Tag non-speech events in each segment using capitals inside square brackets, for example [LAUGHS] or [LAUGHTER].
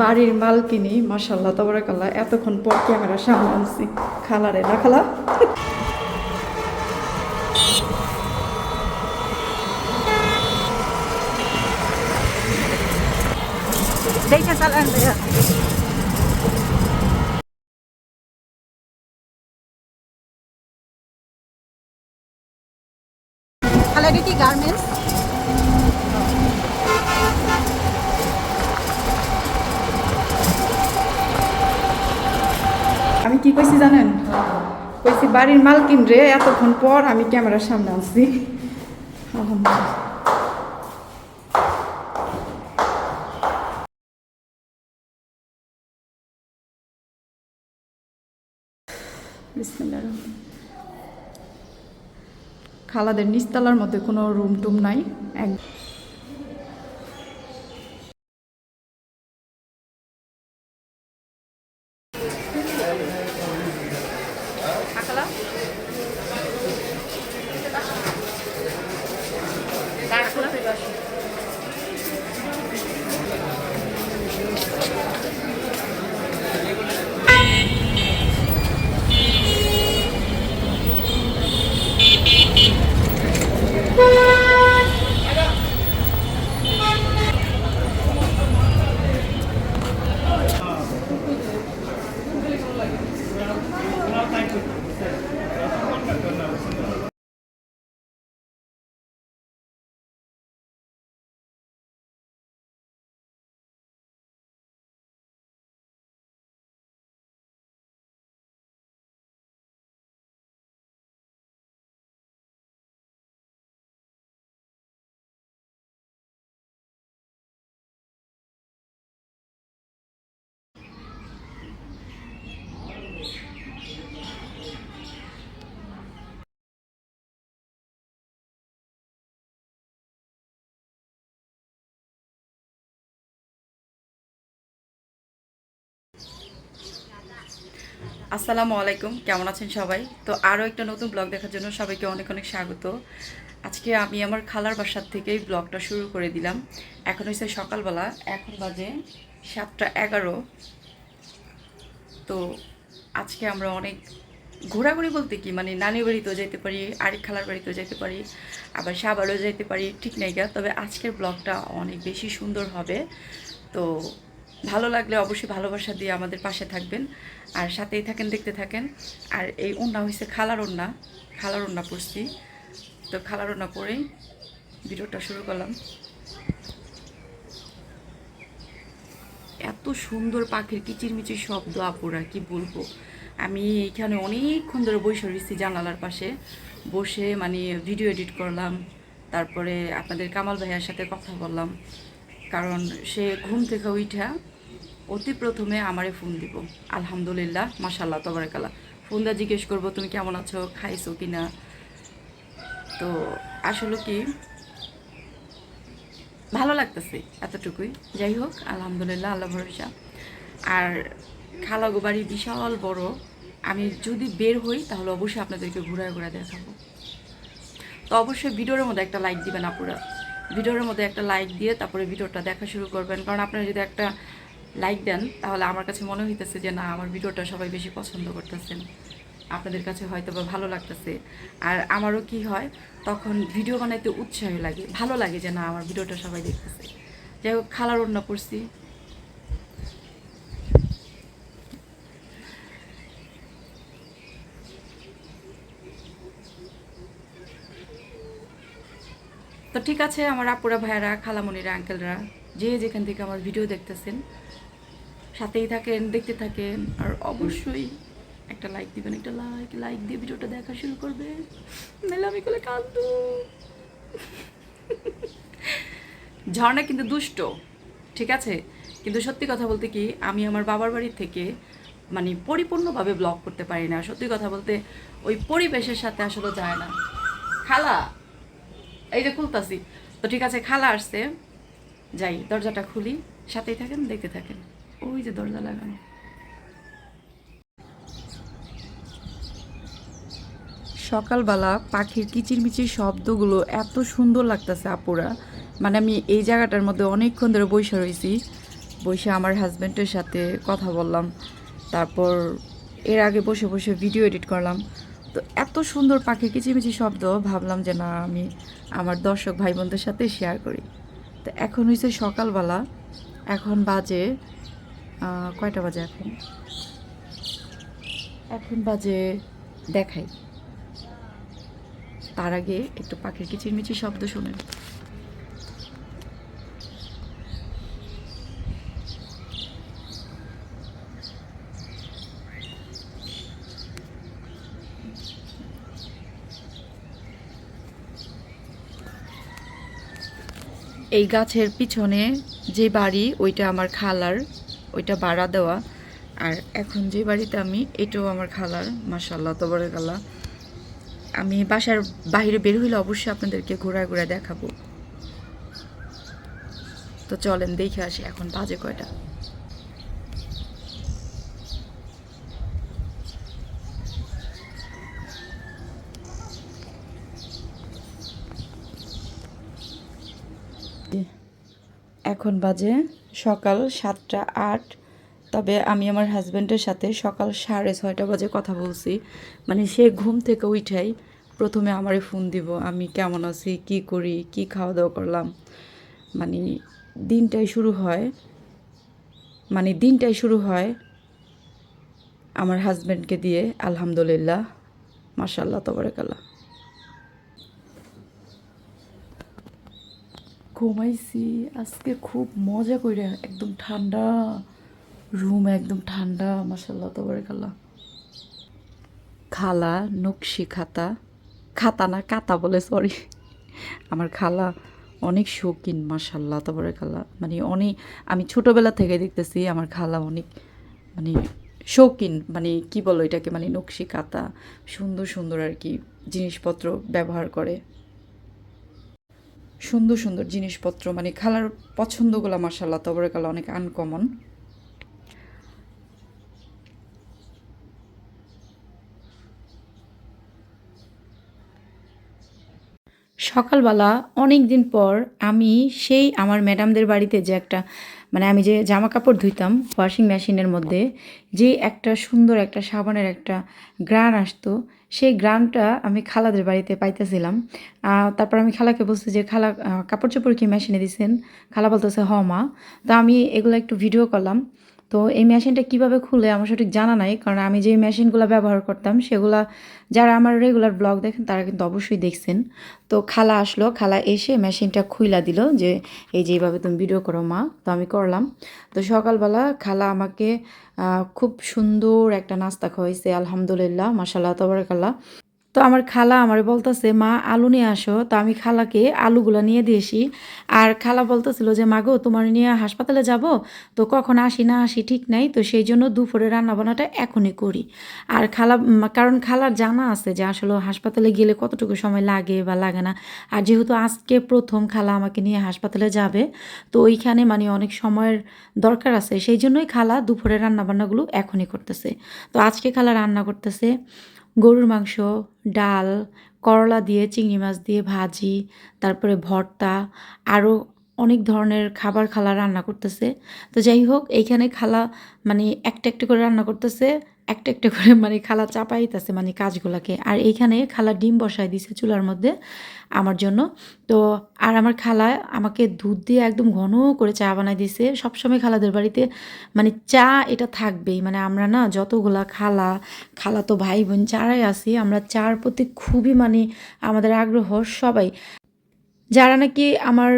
বাড়ির মালকিনি মাসাল্লাহ তবরাকাল্লাহ এতক্ষণ পর ক্যামেরা সামনে আনছি খালারে না খালা Deixa falando. বাড়ির মালকিন রে, এতক্ষণ পর আমি ক্যামেরার সামনে রহিম। খালাদের নিচতলার মধ্যে কোনো রুম টুম নাই এক আসসালামু আলাইকুম, কেমন আছেন সবাই? তো আরও একটা নতুন ব্লগ দেখার জন্য সবাইকে অনেক অনেক স্বাগত। আজকে আমি আমার খালার বাসার থেকেই ব্লগটা শুরু করে দিলাম। এখন হচ্ছে সকালবেলা, এখন বাজে সাতটা এগারো। তো আজকে আমরা অনেক ঘোরাঘুরি বলতে কি মানে নানি বাড়িতেও যেতে পারি, আরেক খালার বাড়িতেও যেতে পারি, আবার সাবারও যেতে পারি, ঠিক নাই গা। তবে আজকের ব্লগটা অনেক বেশি সুন্দর হবে। তো ভালো লাগলে অবশ্যই ভালোবাসা দিয়ে আমাদের পাশে থাকবেন। আর সাথেই থাকেন, দেখতে থাকেন। আর এই ওন্না হয়েছে খালার ওন্না খালার ওন্না পড়ছি তো খালার ওন্না পরেই ভিডিওটা শুরু করলাম। এত সুন্দর পাখির কিচিরমিচির শব্দ, আপুরা, কি বলব? আমি এখানে অনেকক্ষণ ধরে বসে রয়েছি জানালার পাশে। বসে মানে ভিডিও এডিট করলাম। তারপরে আপনাদের কামাল ভাইয়ার সাথে কথা বললাম। কারণ সে ঘুম থেকে উঠা অতি প্রথমে আমারে ফোন দিব। আলহামদুলিল্লাহ মাসাল্লাহ তবরাকাল্লাহ। ফোন দা জিজ্ঞেস করব, তুমি কেমন আছো, খাইছো কিনা? তো আসলে কি, ভালো লাগতেছে এতটুকুই। যাই হোক, আলহামদুলিল্লাহ, আল্লাহ ভরসা। আর খালাগো বাড়ি বিশাল বড়। আমি যদি বের হই, তাহলে অবশ্যই আপনাদেরকে ঘুরায় ঘুরে দেখাবো। তো অবশ্যই ভিডিওর মধ্যে একটা লাইক দিবেন আপুরা। ভিডিওর মধ্যে একটা লাইক দিয়ে তারপরে ভিডিওটা দেখা শুরু করবেন। কারণ আপনারা যদি একটা লাইক দেন, তাহলে আমার কাছে মনে হইতেছে যে না, আমার ভিডিওটা সবাই বেশি পছন্দ করতেছেন। আপনাদের কাছে হয়তো বা ভালো লাগতেছে। আর আমারও কি হয়, তখন ভিডিও বানাইতে উৎসাহ লাগে, ভালো লাগে যে না, আমার ভিডিওটা সবাই দেখতেছে। যাই হোক, খালার অন্য পড়ছি তো ঠিক আছে, আমার আপুরা, ভাইয়ারা খালামণিরা আঙ্কেলরা যে যেখান থেকে আমার ভিডিও দেখতেছেন সাথেই থাকেন, দেখতে থাকেন, আর অবশ্যই একটা লাইক দিবেন, একটা লাইক লাইক দিয়ে ভিডিওটা দেখা শুরু করবে নাহলে আমি কোলে কান্দু ঝর্ণা কিন্তু দুষ্ট, ঠিক আছে? কিন্তু সত্যি কথা বলতে কি, আমি আমার বাবার বাড়ির থেকে মানে পরিপূর্ণভাবে ব্লগ করতে পারি না। সত্যি কথা বলতে, ওই পরিবেশের সাথে আসলে যায় না। খালা, এই যে খুলতাছি। তো ঠিক আছে, খালা আসছে। যাই, দরজাটা খুলি, সাথেই থাকেন, দেখতে থাকেন। ওই যে দরজা লাগানো সকালবেলা পাখির কিচিরমিচির শব্দগুলো এত সুন্দর লাগতেছে আপুরা। মানে আমি এই জায়গাটার মধ্যে অনেকক্ষণ ধরে বসে রয়েছি বসে আমার হাজব্যান্ডের সাথে কথা বললাম। তারপর এর আগে বসে বসে ভিডিও এডিট করলাম। তো এত সুন্দর পাখির কিচিরমিচির শব্দ, ভাবলাম যে না, আমি আমার দর্শক ভাই বোনদের সাথে শেয়ার করি। তো এখন হয়েছে সকালবেলা। এখন বাজে কয়টা বাজে এখন? এখন বাজে দেখাই। তার আগে একটু পাখির কিচিরমিচির শব্দ শুনেন। এই গাছের পিছনে যে বাড়ি, ওইটা আমার খালার ওইটা ভাড়া দেওয়া। আর এখন যে বাড়িতে আমি, এটাও আমার খালার মাসাল্লাহ তবরকাল্লা আমি বাসার বাইরে বের হইলে অবশ্যই আপনাদেরকে ঘোরায় ঘোরায় দেখাবো। তো চলেন, দেখে আসি এখন বাজে কয়টা। এখন বাজে সকাল সাতটা আট। তবে আমি আমার হাজব্যান্ডের সাথে সকাল সাড়ে ছয়টা বাজে কথা বলছি। মানে সে ঘুম থেকে উঠাই প্রথমে আমারে ফোন দিব, আমি কেমন আছি? কি করি? কি খাওয়া দাওয়া করলাম? মানে দিনটাই শুরু হয় মানে দিনটাই শুরু হয় আমার হাজব্যান্ডকে দিয়ে, আলহামদুলিল্লাহ মাশাল্লাহ তবরেকাল্লাহ। ঘুমাইছি, আজকে খুব মজা কইরা একদম ঠান্ডা রুম একদম ঠান্ডা মাসাল্লাহ তবরেকাল্লাহ খালা খালা নকশি খাতা খাতা না কাতা বলে সরি আমার খালা অনেক শৌখিন মাসাল্লাহ খালা মানে অনেক, আমি ছোটোবেলা থেকে দেখতেছি আমার খালা অনেক মানে শৌখিন মানে কি বলো এটাকে মানে নকশি কাতা সুন্দর সুন্দর আর কি জিনিসপত্র ব্যবহার করে। সুন্দর সুন্দর জিনিসপত্র মানে খালার পছন্দগুলো মার্শাল্লাহ তবরেকাল্লা অনেক আনকমন সকালবেলা অনেক দিন পর আমি সেই আমার ম্যাডামদের বাড়িতে যে একটা মানে আমি যে জামা কাপড় ধুইতাম ওয়াশিং মেশিনের মধ্যে, যে একটা সুন্দর একটা সাবানের একটা গ্রান আসতো, সেই গ্রানটা আমি খালাদের বাড়িতে পাইতেছিলাম। তারপর আমি খালাকে বলছি যে, খালা কাপড় চোপড় কি মেশিনে দিছেন? খালা বলতেছে, হ, মা। তো আমি এগুলো একটু ভিডিও করলাম। তো এই মেশিনটা কীভাবে খুলে আমার সঠিক জানা নাই, কারণ আমি যে মেশিনগুলো ব্যবহার করতাম, সেগুলা যারা আমার রেগুলার ব্লগ দেখেন, তারা কিন্তু অবশ্যই দেখছেন। তো খালা আসলো, খালা এসে মেশিনটা খুইলা দিল যে, এই যে এইভাবে তুমি ভিডিও করো মা। তো আমি করলাম। তো সকালবেলা খালা আমাকে খুব সুন্দর একটা নাস্তা খাওয়াইছে, আলহামদুলিল্লাহ মাসাল্লাহ তবরকাল্লাহ। তো আমার খালা আমার বলতেছে, মা, আলু নিয়ে আসো। তো আমি খালাকে আলুগুলো নিয়ে দিয়েছি। আর খালা বলতেছিল যে, মাগো, তোমার নিয়ে হাসপাতালে যাব? তো কখন আসি না আসি ঠিক নাই, তো সেই জন্য দুপুরে রান্নাবান্নাটা এখনই করি। আর খালা কারণ খালার জানা আছে যে, আসলে হাসপাতালে গেলে কতটুকু সময় লাগে বা লাগে না। আর যেহেতু আজকে প্রথম খালা আমাকে নিয়ে হাসপাতালে যাবে, তো ওইখানে মানে অনেক সময়ের দরকার আছে। সেই জন্যই খালা দুপুরে রান্নাবান্নাগুলো এখনই করতেছে। তো আজকে খালা রান্না করতেছে। গরুর মাংস ডাল করলা দিয়ে চিংড়ি মাছ দিয়ে ভাজি তারপরে ভর্তা আরও অনেক ধরনের খাবার খালা রান্না করতেছে। তো যাই হোক, এইখানে খালা মানে একটা একটা করে রান্না করতেছে, একটা একটা করে [LAUGHS] মানে খালা চাপাইতেছে মানে কাজগুলাকে। আর এইখানে খালা ডিম বসায় দিছে চুলার মধ্যে আমার জন্য। তো আর আমার খালা আমাকে দুধ দিয়ে একদম ঘন করে চা বানাই দিছে। সবসময় খালাদের বাড়িতে মানে চা এটা থাকবেই। মানে আমরা না যতগুলা খালা খালা তো ভাই বোন চারাই আছি, আমরা চার প্রতি খুবই মানে আমাদের আগ্রহ সবাই। যারা নাকি আমার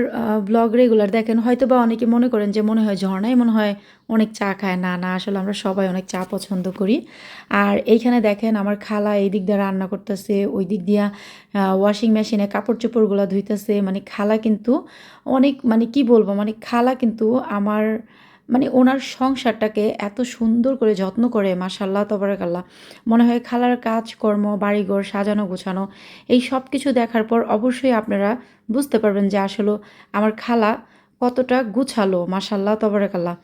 ব্লগ রেগুলার দেখেন হয়তো বা অনেকে মনে করেন যে মনে হয় ঝর্ণাই মনে হয় অনেক চা খায়। না না, আসলে আমরা সবাই অনেক চা পছন্দ করি। আর এইখানে দেখেন আমার খালা এই দিক দিয়ে রান্না করতেছে ওই দিক দিয়া ওয়াশিং মেশিনে কাপড় চোপড়গুলো ধুইতেছে। মানে খালা কিন্তু অনেক মানে কি বলব মানে খালা কিন্তু আমার মানে ওনার সংসারটাকে এত সুন্দর করে যত্ন করে মাসাল্লাহ তবরাকাল্লাহ। মনে হয় খালার কাজকর্ম, বাড়িঘর, সাজানো, গোছানো, এই সব কিছু দেখার পর অবশ্যই আপনারা বুঝতে পারবেন যে আসলে আমার খালা কতটা গুছালো মাসাল্লাহ তবরাকাল্লাহ।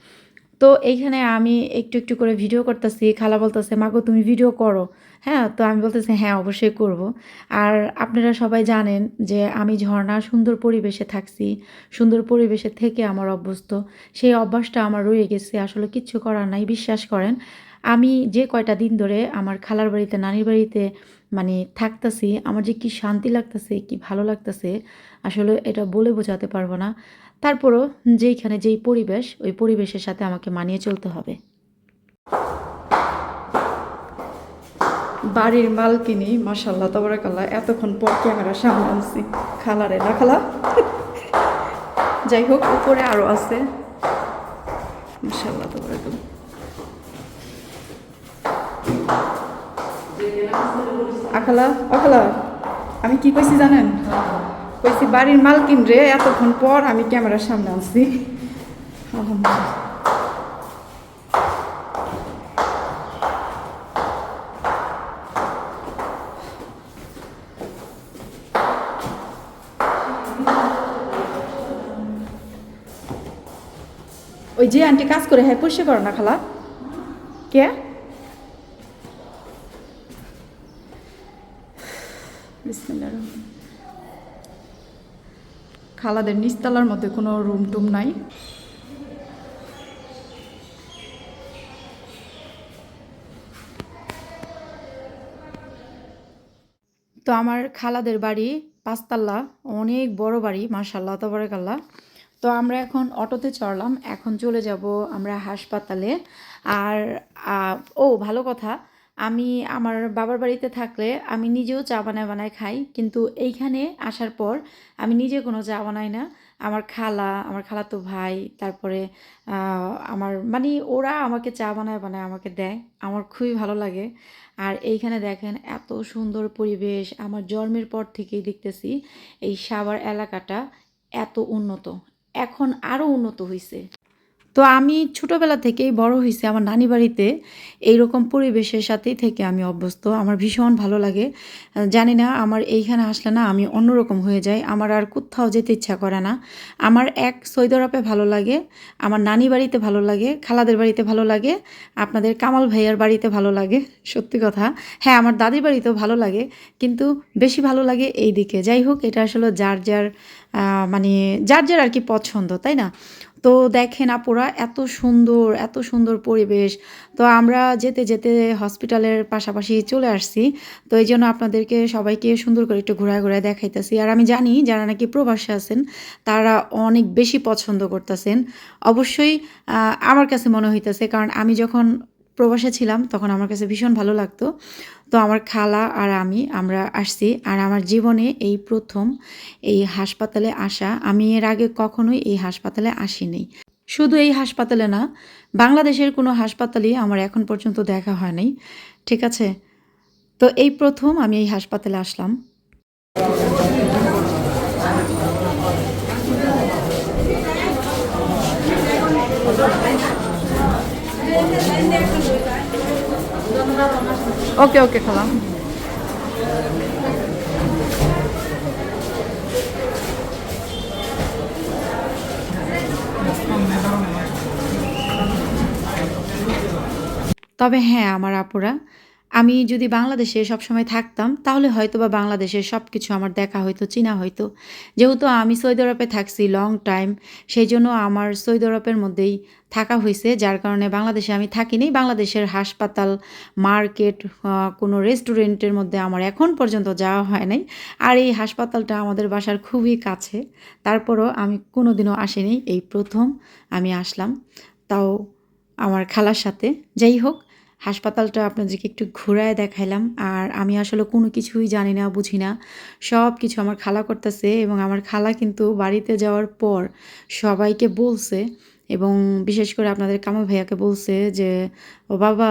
তো এইখানে আমি একটু একটু করে ভিডিও করতেছি, খালা বলতেছে, মাগো, তুমি ভিডিও করো। হ্যাঁ তো আমি বলতেছি হ্যাঁ অবশ্যই করব। আর আপনারা সবাই জানেন যে আমি ঝর্ণা সুন্দর পরিবেশে থাকছি, সুন্দর পরিবেশে থেকে আমার অভ্যস্ত। সেই অভ্যাসটা আমার রয়ে গেছে, আসলে কিচ্ছু করার নাই, বিশ্বাস করেন। আমি যে কয়টা দিন ধরে আমার খালার বাড়িতে, নানির বাড়িতে মানে থাকতেছি, আমার যে কি শান্তি লাগতেছে, কি ভালো লাগতেছে, আসলে এটা বলে বোঝাতে পারব না। তারপরও যেইখানে যেই পরিবেশ, ওই পরিবেশের সাথে আমাকে মানিয়ে চলতে হবে। বাড়ির মালকিনি মাসাল্লাহ তবরাকাল্লাহ, এতক্ষণ পর ক্যামেরা সামনে আনছি। খালারে না, খালা? যাই হোক, উপরে আরও আছে। মাসাল্লাহ তবরাকাল্লাহ। আখালা অখালা আমি কি কইছি জানেন? কইছি, বাড়ির মালকিন রে, এতক্ষণ পর আমি ক্যামেরার সামনে আলহামদুলিল্লাহ। ওই যে আন্টি কাজ করে হ্যাঁ পরিষ্কার করো না, খালা। কে? খালাদের নিচতলার মধ্যে কোনো রুম টুম নাই। তো আমার খালাদের বাড়ি পাঁচতাল্লা অনেক বড় বাড়ি মার্শাল্লাহ তবরাকাল্লাহ। তো আমরা এখন অটোতে চড়লাম, এখন চলে যাব আমরা হাসপাতালে। আর ও, ভালো কথা আমি আমার বাবার বাড়িতে থাকলে আমি নিজেও চা বানায় বানায় খাই, কিন্তু এইখানে আসার পর আমি নিজে কোনো চা বানাই না। আমার খালা, আমার খালাতো ভাই, তারপরে আমার মানে ওরা আমাকে চা বানায় বানায় আমাকে দেয়, আমার খুবই ভালো লাগে। আর এইখানে দেখেন এত সুন্দর পরিবেশ, আমার জন্মের পর থেকেই দেখতেছি এই সাভার এলাকাটা এত উন্নত, এখন আরও উন্নত হয়েছে তো আমি ছোটোবেলা থেকেই বড় হয়েছি, আমার নানি বাড়িতে। এইরকম পরিবেশের সাথেই থেকে আমি অভ্যস্ত। আমার ভীষণ ভালো লাগে। জানি না, আমার এইখানে আসলে না আমি অন্যরকম হয়ে যাই। আমার আর কোথাও যেতে ইচ্ছা করে না। আমার এক সৈদরাপে ভালো লাগে, আমার নানি বাড়িতে ভালো লাগে, খালাদের বাড়িতে ভালো লাগে, আপনাদের কামাল ভাইয়ার বাড়িতে ভালো লাগে, সত্যি কথা। হ্যাঁ আমার দাদির বাড়িতেও ভালো লাগে, কিন্তু বেশি ভালো লাগে এই দিকে যাই হোক, এটা আসলে যার যার মানে যার যার আর কি পছন্দ, তাই না? তো দেখেন আপুরা, এত সুন্দর এত সুন্দর পরিবেশ। তো আমরা যেতে যেতে হসপিটালের পাশাপাশি চলে আসছি। তো এই জন্য আপনাদেরকে সবাইকে সুন্দর করে একটু ঘোরায় ঘোরায় দেখাইতেছি। আর আমি জানি যারা নাকি প্রবাসে আছেন, তারা অনেক বেশি পছন্দ করতেছেন। অবশ্যই আমার কাছে মনে হইতেছে, কারণ আমি যখন প্রবাসে ছিলাম, তখন আমার কাছে ভীষণ ভালো লাগতো। তো আমার খালা আর আমি, আমরা আসছি আর আমার জীবনে এই প্রথম এই হাসপাতালে আসা, আমি এর আগে কখনোই এই হাসপাতালে আসিনি। শুধু এই হাসপাতালে না, বাংলাদেশের কোনো হাসপাতালই আমার এখন পর্যন্ত দেখা হয় নাই ঠিক আছে? তো এই প্রথম আমি এই হাসপাতালে আসলাম। ওকে ওকে খালাম। তবে হ্যাঁ আমার আপুরা আমি যদি বাংলাদেশে সবসময় থাকতাম, তাহলে হয়তো বা বাংলাদেশের সব কিছু আমার দেখা হয়তো চিনা হয়তো যেহেতু আমি সৌদি আরবে থাকছি লং টাইম সেই জন্য আমার সৌদি আরবের মধ্যেই থাকা হয়েছে যার কারণে বাংলাদেশে আমি থাকিনি। বাংলাদেশের হাসপাতাল, মার্কেট কোনো রেস্টুরেন্টের মধ্যে আমার এখন পর্যন্ত যাওয়া হয় নাই। আর এই হাসপাতালটা আমাদের বাসার খুবই কাছে। তারপরও আমি কোনোদিনও আসিনি। এই প্রথম আমি আসলাম। তাও আমার খালার সাথে। যাই হোক হাসপাতালটা আপনাদেরকে একটু ঘোরায় দেখাইলাম। আর আমি আসলে কোনো কিছুই জানি না, বুঝি না। সব কিছু আমার খালা করতেছে এবং আমার খালা কিন্তু বাড়িতে যাওয়ার পর সবাইকে বলছে এবং বিশেষ করে আপনাদের কামা ভাইয়াকে বলছে যে, ও বাবা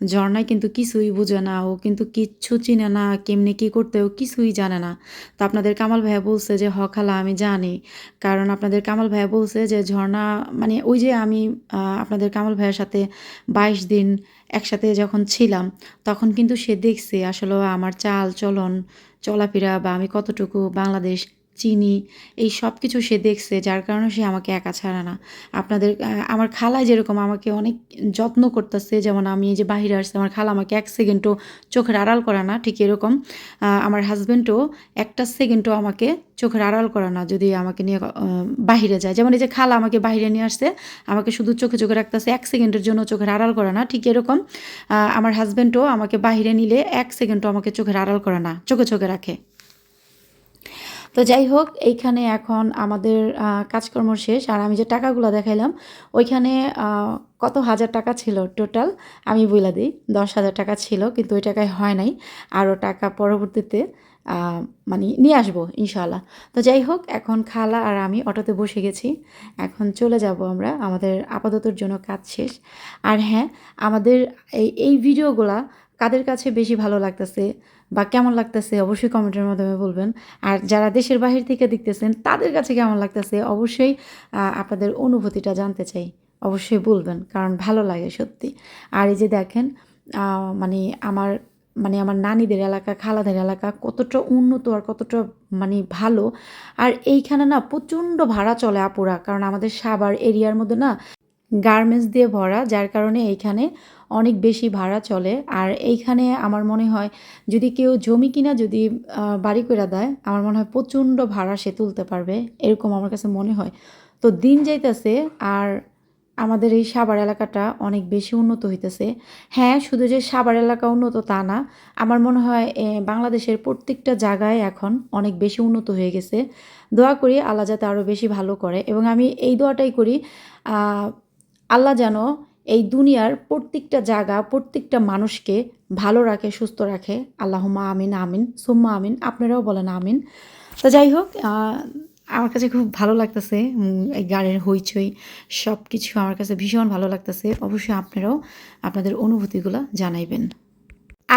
ঝর্ণায় কিন্তু কিছুই বুঝে না ও কিন্তু কিচ্ছু চিনে না, কেমনি কী করতে ও কিছুই জানে না। তো আপনাদের কামাল ভাইয়া বলছে যে, হ খালা, আমি জানি। কারণ আপনাদের কামাল ভাইয়া বলছে যে, ঝর্ণা মানে ওই যে আমি আপনাদের কামাল ভাইয়ার সাথে বাইশ দিন একসাথে যখন ছিলাম, তখন কিন্তু সে দেখছে আসলে আমার চাল চলন, চলাফেরা বা আমি কতটুকু বাংলাদেশ চিনি, এই সব কিছু সে দেখছে, যার কারণে সে আমাকে একা ছাড়ে না। আপনাদের আমার খালা যেরকম আমাকে অনেক যত্ন করতেছে, যেমন আমি এই যে বাহিরে আসছি, আমার খালা আমাকে এক সেকেন্ডও চোখের আড়াল করে না, ঠিক এরকম। আমার হাজব্যান্ডও একটা সেকেন্ডও আমাকে চোখের আড়াল করে না, যদি আমাকে নিয়ে বাহিরে যায়। যেমন এই যে খালা আমাকে বাহিরে নিয়ে আসছে, আমাকে শুধু চোখে চোখে রাখতেছে, এক সেকেন্ডের জন্য চোখের আড়াল করা না, ঠিক এরকম। আমার হাজব্যান্ডও আমাকে বাহিরে নিলে এক সেকেন্ডও আমাকে চোখের আড়াল করা না, চোখে চোখে রাখে। তো যাই হোক, এইখানে এখন আমাদের কাজকর্ম শেষ। আর আমি যে টাকাগুলো দেখাইলাম, ওইখানে কত হাজার টাকা ছিল টোটাল, আমি বইলা দিই। দশ হাজার টাকা ছিল, কিন্তু ওই টাকায় হয় নাই। আরও টাকা পরবর্তীতে মানে নিয়ে আসব ইনশাল্লাহ তো যাই হোক, এখন খালা আর আমি অটোতে বসে গেছি। এখন চলে যাব আমরা। আমাদের আপাততর জন্য কাজ শেষ। আর হ্যাঁ আমাদের এই এই ভিডিওগুলা কাদের কাছে বেশি ভালো লাগতেছে? বা কেমন লাগতেছে অবশ্যই কমেন্টের মাধ্যমে বলবেন। আর যারা দেশের বাহির থেকে দেখতেছেন, তাদের কাছে কেমন লাগতেছে অবশ্যই আপনাদের অনুভূতিটা জানতে চাই। অবশ্যই বলবেন, কারণ ভালো লাগে সত্যি। আর এই যে দেখেন মানে আমার মানে আমার নানিদের এলাকা, খালাদের এলাকা কতটা উন্নত আর কতটা মানে ভালো। আর এইখানে না প্রচণ্ড ভাড়া চলে আপুরা, কারণ আমাদের সাভার এরিয়ার মধ্যে না গার্মেন্টস দিয়ে ভরা, যার কারণে এইখানে অনেক বেশি ভাড়া চলে। আর এইখানে আমার মনে হয় যদি কেউ জমি কিনা যদি বাড়ি করে দেয়, আমার মনে হয় প্রচণ্ড ভাড়া সে তুলতে পারবে, এরকম আমার কাছে মনে হয়। তো দিন যাইতেছে আর আমাদের এই সাভার এলাকাটা অনেক বেশি উন্নত হইতেছে। হ্যাঁ শুধু যে সাভার এলাকা উন্নত তা না, আমার মনে হয় বাংলাদেশের প্রত্যেকটা জায়গায় এখন অনেক বেশি উন্নত হয়ে গেছে। দোয়া করি আল্লাহ যাতে আরও বেশি ভালো করে। এবং আমি এই দোয়াটাই করি আল্লাহ যেন এই দুনিয়ার প্রত্যেকটা জায়গা, প্রত্যেকটা মানুষকে ভালো রাখে, সুস্থ রাখে। আল্লাহমা আমিন আমিন, সুম্মা আমিন, আপনারাও বলেন আমিন। তো যাই হোক আমার কাছে খুব ভালো লাগতেছে এই গাড়ির হইচই সব কিছু আমার কাছে ভীষণ ভালো লাগতেছে। অবশ্যই আপনারাও আপনাদের অনুভূতিগুলো জানাইবেন।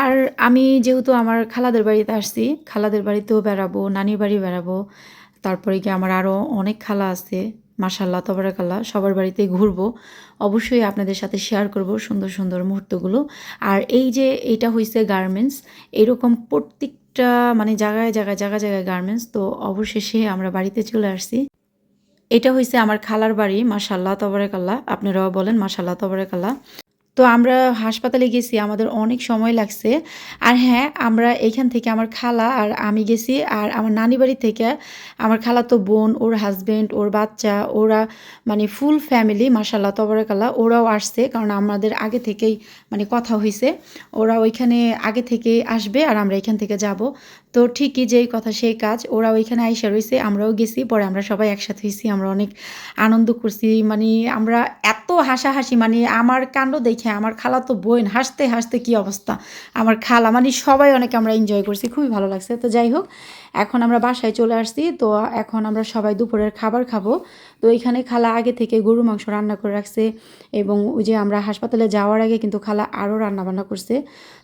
আর আমি যেহেতু আমার খালাদের বাড়িতে আসছি, খালাদের বাড়িতেও বেড়াবো, নানির বাড়ি বেড়াবো, তারপরে কি আমার আরও অনেক খালা আছে। মাসাল্লাহ তবরাকাল্লাহ, সবার বাড়িতে ঘুরবো। অবশ্যই আপনাদের সাথে শেয়ার করব সুন্দর সুন্দর মুহূর্তগুলো। আর এই যে এটা হয়েছে গার্মেন্টস এরকম প্রত্যেকটা মানে জায়গায় জায়গায় জায়গায় জায়গায় গার্মেন্টস তো অবশেষে আমরা বাড়িতে চলে আসছি। এটা হয়েছে আমার খালার বাড়ি মাসাল্লাহ তবরাকাল্লাহ। আপনারাও বলেন মাসাল্লাহ তবরাকাল্লাহ। তো আমরা হাসপাতালে গেছি, আমাদের অনেক সময় লাগছে। আর হ্যাঁ আমরা এইখান থেকে আমার খালা আর আমি গেছি, আর আমার নানি বাড়ি থেকে আমার খালা তো বোন, ওর হাজবেন্ড ওর বাচ্চা, ওরা মানে ফুল ফ্যামিলি মাসাল্লাহ তবরাকাল্লাহ, ওরাও আসছে, কারণ আমাদের আগে থেকেই মানে কথা হয়েছে ওরা ওইখানে আগে থেকে আসবে আর আমরা এখান থেকে যাব। তো ঠিকই যেই কথা সেই কাজ, ওরা ওইখানে আইসা রয়েছে আমরাও গেছি, পরে আমরা সবাই একসাথে হয়েছি আমরা অনেক আনন্দ করছি। মানে আমরা এত হাসাহাসি মানে আমার কাণ্ড দেখে আমার খালা তো বোন, হাসতে হাসতে কি অবস্থা? আমার খালা মানে সবাই অনেক আমরা এনজয় করছি, খুবই ভালো লাগছে। তো যাই হোক, এখন আমরা বাসায় চলে আসছি, তো এখন আমরা সবাই দুপুরের খাবার খাব। তো এখানে খালা আগে থেকে গরু মাংস রান্না করে রাখছে এবং ওই যে আমরা হাসপাতালে যাওয়ার আগে কিন্তু খালা আরও রান্না বান্না করছে।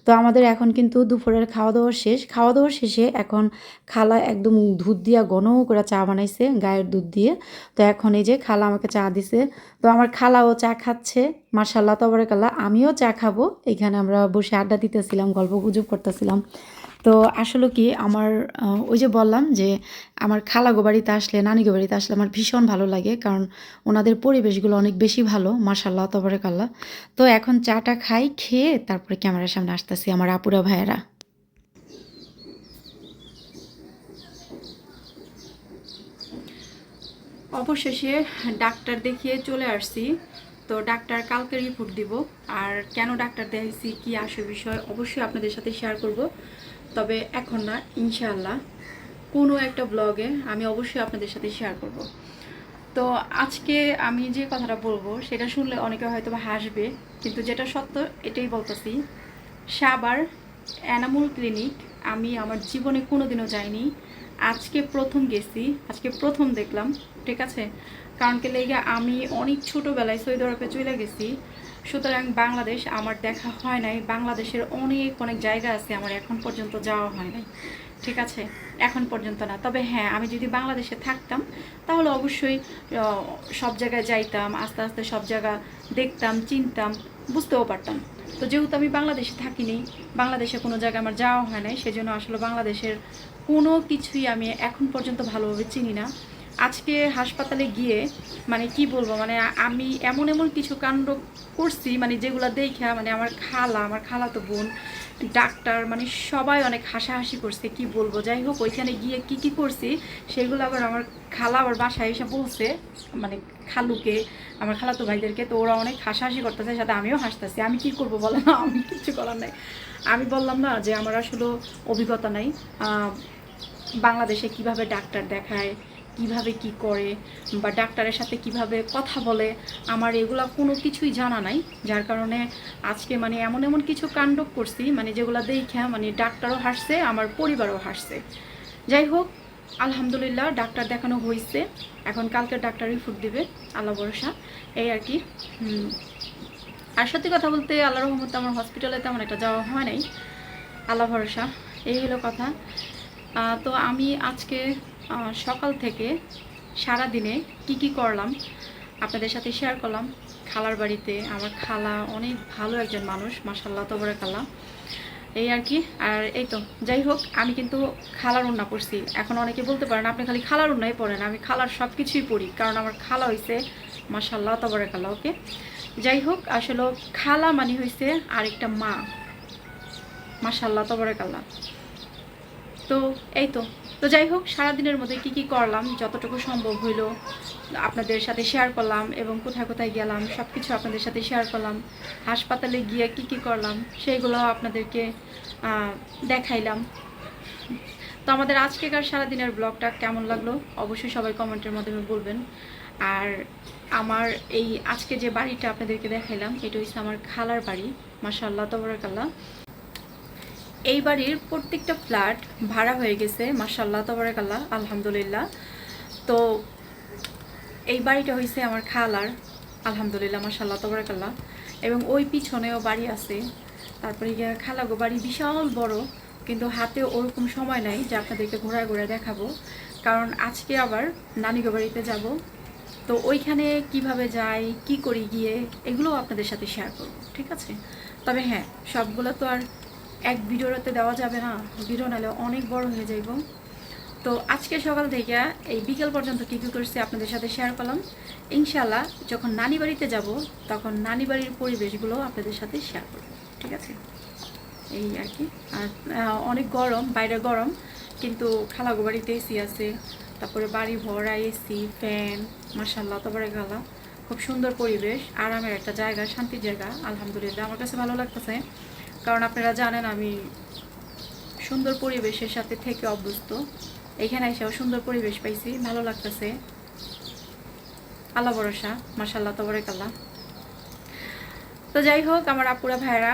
তো আমাদের এখন কিন্তু দুপুরের খাওয়া দাওয়া শেষ। খাওয়া দাওয়া শেষে এখন খালা একদম দুধ দিয়া ঘন করে চা বানাইছে, গায়ের দুধ দিয়ে। তো এখন এই যে খালা আমাকে চা দিছে। তো আমার খালাও চা খাচ্ছে। মার্শাল্লাহ তবরকাল্লাহ, আমিও চা খাব। এখানে আমরা বসে আড্ডা দিতেছিলাম, গল্প গুজব করতেছিলাম। তো আসলে কি আমার ওই যে বললাম যে আমার খালাগো বাড়িতে আসলে, নানিগো বাড়িতে আসলে আমার ভীষণ ভালো লাগে। কারণ ওনাদের পরিবেশগুলো অনেক বেশি ভালো মার্শাল্লাহ তবরকাল্লাহ। তো এখন চাটা খাই, খেয়ে তারপরে ক্যামেরার সামনে আসতেছি আমার আপুরা ভাইয়েরা। অবশেষে ডাক্তার দেখিয়ে চলে আসছি। তো ডাক্তার কালকে রিপোর্ট দিব। আর কেন ডাক্তার দেখাইছি, কি আসে বিষয় অবশ্যই আপনাদের সাথে শেয়ার করব। তবে এখন না, ইনশাআল্লাহ কোনো একটা ব্লগে আমি অবশ্যই আপনাদের সাথে শেয়ার করব। তো আজকে আমি যে কথাটা বলব, সেটা শুনলে অনেকে হয়তো হাসবে, কিন্তু যেটা সত্য এটাই বলতেছি সাবার অ্যানামুল ক্লিনিক আমি আমার জীবনে কোনোদিনও যাইনি। আজকে প্রথম গেছি, আজকে প্রথম দেখলাম, ঠিক আছে? কারণ কি লেগে আমি অনেক ছোটোবেলায় সৌদি চলে গেছি সুতরাং বাংলাদেশ আমার দেখা হয় নাই। বাংলাদেশের অনেক অনেক জায়গা আছে আমার এখন পর্যন্ত যাওয়া হয় নাই। ঠিক আছে? এখন পর্যন্ত না। তবে হ্যাঁ আমি যদি বাংলাদেশে থাকতাম, তাহলে অবশ্যই সব জায়গায় যাইতাম, আস্তে আস্তে সব জায়গা দেখতাম, চিনতাম, বুঝতেও পারতাম। তো যেহেতু আমি বাংলাদেশে থাকিনি, বাংলাদেশে কোনো জায়গায় আমার যাওয়া হয় নাই, সেজন্য আসলে বাংলাদেশের কোনো কিছুই আমি এখন পর্যন্ত ভালোভাবে চিনি না। আজকে হাসপাতালে গিয়ে মানে কি বলব মানে আমি এমন এমন কিছু কাণ্ড করছি মানে যেগুলো দেখা মানে আমার খালা আমার খালা তো বোন, ডাক্তার মানে সবাই অনেক হাসাহাসি করছে, কি বলব? যাই হোক, ওইখানে গিয়ে কি কি করছি, সেগুলো আবার আমার খালা আবার বাসায় এসে বলছে মানে খালুকে, আমার খালাতো ভাইদেরকে, তো ওরা অনেক হাসাহাসি করতেছে সাথে আমিও হাসতেছি। আমি কি করব বলে না [LAUGHS] আমি কিছু করার নাই। আমি বললাম না যে আমার আসলে অভিজ্ঞতা নাই। বাংলাদেশে কীভাবে ডাক্তার দেখায় কীভাবে কি করে বা ডাক্তারের সাথে কীভাবে কথা বলে, আমার এগুলা কোনো কিছুই জানা নাই। যার কারণে আজকে মানে এমন এমন কিছু কাণ্ড করছি মানে যেগুলো দেখে মানে ডাক্তারও হাসছে, আমার পরিবারও হাসছে। যাই হোক, আলহামদুলিল্লাহ ডাক্তার দেখানো হয়েছে এখন কালকে ডাক্তার রিপোর্ট দিবে, আল্লাহ ভরসা। এই আর কি। আর সত্যি কথা বলতে আল্লাহ রহমতে আমার হসপিটালে তেমন একটা যাওয়া হয় নাই। আল্লাহ ভরসা। এই হলো কথা। তো আমি আজকে সকাল থেকে সারা দিনে কি কি করলাম, আপনাদের সাথে শেয়ার করলাম। খালার বাড়িতে আমার খালা অনেক ভালো একজন মানুষ মাসাল্লাহ তবরে খালা এই আর কি, আর এই তো, যাই হোক, আমি কিন্তু খালার উন্না পড়ছি এখন অনেকে বলতে পারেন, আপনি খালি খালার উন্নাই পড়েন, আমি খালার সব কিছুই পড়ি, কারণ আমার খালা হয়েছে মাসাল্লাহ তবরে খালা ওকে যাই হোক, আসলে খালা মানে হয়েছে আরেকটা মা মাসাল্লাহ তবরে খালা তো, এই তো তো যাই হোক, সারাদিনের মধ্যে কি কি করলাম, যতটুকু সম্ভব হইল আপনাদের সাথে শেয়ার করলাম এবং কোথায় কোথায় গেলাম সব কিছু আপনাদের সাথে শেয়ার করলাম, হাসপাতালে গিয়ে কি কি করলাম, সেইগুলো আপনাদেরকে দেখাইলাম। তো আমাদের আজকেকার সারাদিনের ব্লগটা কেমন লাগল, অবশ্যই সবাই কমেন্টের মাধ্যমে বলবেন। আর আমার এই আজকে যে বাড়িটা আপনাদেরকে দেখাইলাম, এটা হচ্ছে আমার খালার বাড়ি মাসাল্লাহ তবরাকাল্লাহ। এই বাড়ির প্রত্যেকটা ফ্ল্যাট ভাড়া হয়ে গেছে মাসাল্লাহ তবরাকাল্লাহ, আলহামদুলিল্লাহ। তো এই বাড়িটা হয়েছে আমার খালার, আলহামদুলিল্লাহ মাসাল্লাহ তবরাকাল্লাহ। এবং ওই পিছনেও বাড়ি আছে। তারপরে গিয়ে খালাগো বাড়ি বিশাল বড়, কিন্তু হাতে ওরকম সময় নাই যে আপনাদেরকে ঘোরায় ঘোরায় দেখাবো। কারণ আজকে আবার নানিগো বাড়িতে যাব। তো ওইখানে কীভাবে যাই, কি করি গিয়ে, এগুলোও আপনাদের সাথে শেয়ার করব, ঠিক আছে? তবে হ্যাঁ সবগুলো তো আর এক ভিডিওতে দেওয়া যাবে না, ভিডিও নাহলে অনেক বড় হয়ে যাইব। তো আজকে সকাল থেকে এই বিকেল পর্যন্ত কী কী করছি আপনাদের সাথে শেয়ার করলাম। ইনশাল্লাহ যখন নানি বাড়িতে যাব, তখন নানি বাড়ির পরিবেশগুলো আপনাদের সাথে শেয়ার করব, ঠিক আছে? এই আর কি। আর অনেক গরম, বাইরে গরম, কিন্তু খালাগো বাড়িতে এসি আছে, তারপরে বাড়ি ভরা এসি ফ্যান মার্শাল্লাহ তারপরে গালা খুব সুন্দর পরিবেশ, আরামের একটা জায়গা, শান্তির জায়গা, আলহামদুলিল্লাহ। আমার কাছে ভালো লাগতেছে। কারণ আপনারা জানেন আমি সুন্দর পরিবেশের সাথে থেকে অভ্যস্ত। এখানে এসেও সুন্দর পরিবেশ পাইছি, ভালো লাগতেছে। আল্লাহ ভরসা মার্শাল্লাহ তবরেকাল্লাহ। তো যাই হোক, আমার আপুরা ভাইরা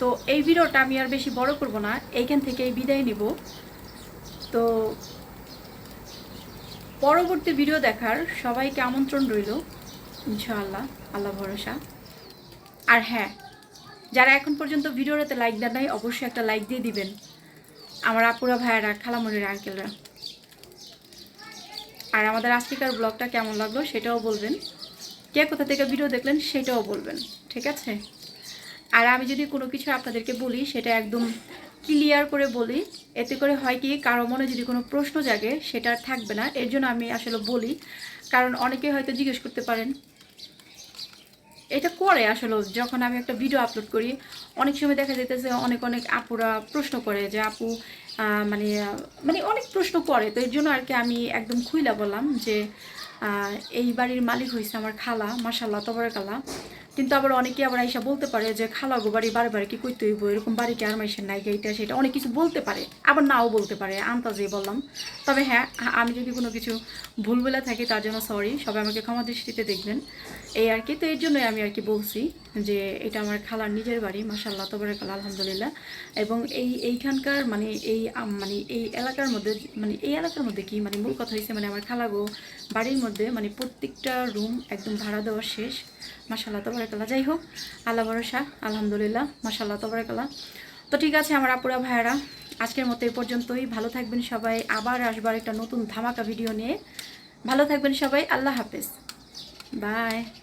তো এই ভিডিওটা আমি আর বেশি বড় করব না, এইখান থেকে এই বিদায় নিব। তো পরবর্তী ভিডিও দেখার সবাইকে আমন্ত্রণ রইল, ইনশাআল্লাহ, আল্লাহ ভরসা। আর হ্যাঁ যারা এখন পর্যন্ত ভিডিওটাতে লাইক দেন নাই, অবশ্যই একটা লাইক দিয়ে দিবেন। আমার আপুরা ভাইয়েরা, খালামনির, আঙ্কেলরা। আর আমাদের আজকেকার ব্লগটা কেমন লাগল সেটাও বলবেন। কে কোথা থেকে ভিডিও দেখলেন সেটাও বলবেন, ঠিক আছে? আর আমি যদি কোনো কিছু আপনাদেরকে বলি, সেটা একদম ক্লিয়ার করে বলি, এতে করে হয় কি, কারও মনে যদি কোনো প্রশ্ন জাগে, সেটা থাকবে না। এর জন্য আমি আসলে বলি, কারণ অনেকে হয়তো জিজ্ঞেস করতে পারেন এটা করে আসলে যখন আমি একটা ভিডিও আপলোড করি, অনেক সময় দেখা যেতেছে অনেক অনেক আপুরা প্রশ্ন করে যে, আপু মানে মানে অনেক প্রশ্ন করে। তো এর জন্য আর কি আমি একদম খুইলা বললাম যে এই বাড়ির মালিক হয়েছে আমার খালা মাসাল্লাহ তবরকালা কিন্তু আবার অনেকে আবার আইসা বলতে পারে যে, খালা গো, বাড়ি বারে বারে কি কইতে হইব? এরকম বাড়ি কি আর মাইসের নাই এইটা সেটা। অনেক কিছু বলতে পারে, আবার নাও বলতে পারে আন্তাজে বললাম। তবে হ্যাঁ আমি যদি কোনো কিছু ভুল বলে থাকি তার জন্য সরি সবাই আমাকে ক্ষমা দৃষ্টিতে দেখবেন। এই আর কি, তো এর জন্যই আমি আর কি বলছি যে, এটা আমার খালার নিজের বাড়ি মাসাল্লাহ তবরে খালা আলহামদুলিল্লাহ। এবং এই, এইখানকার মানে এই মানে এই এলাকার মধ্যে মানে এই এলাকার মধ্যে কি মানে মূল কথা হয়েছে মানে আমার খালাগো বাড়ির মধ্যে মানে প্রত্যেকটা রুম একদম ভাড়া দেওয়া শেষ। মাসাল্লাহ তবরাকাল্লাহ। যাই হোক, আল্লাহ ভরসা, আলহামদুলিল্লাহ মাসাল্লাহ তবরাকাল্লাহ। তো ঠিক আছে, আমার আপুরা, ভাইয়ারা, আজকের মতো এই পর্যন্তই। ভালো থাকবেন সবাই। আবার আসবার একটা নতুন ধামাকা ভিডিও নিয়ে। ভালো থাকবেন সবাই। আল্লাহ হাফেজ। বাই।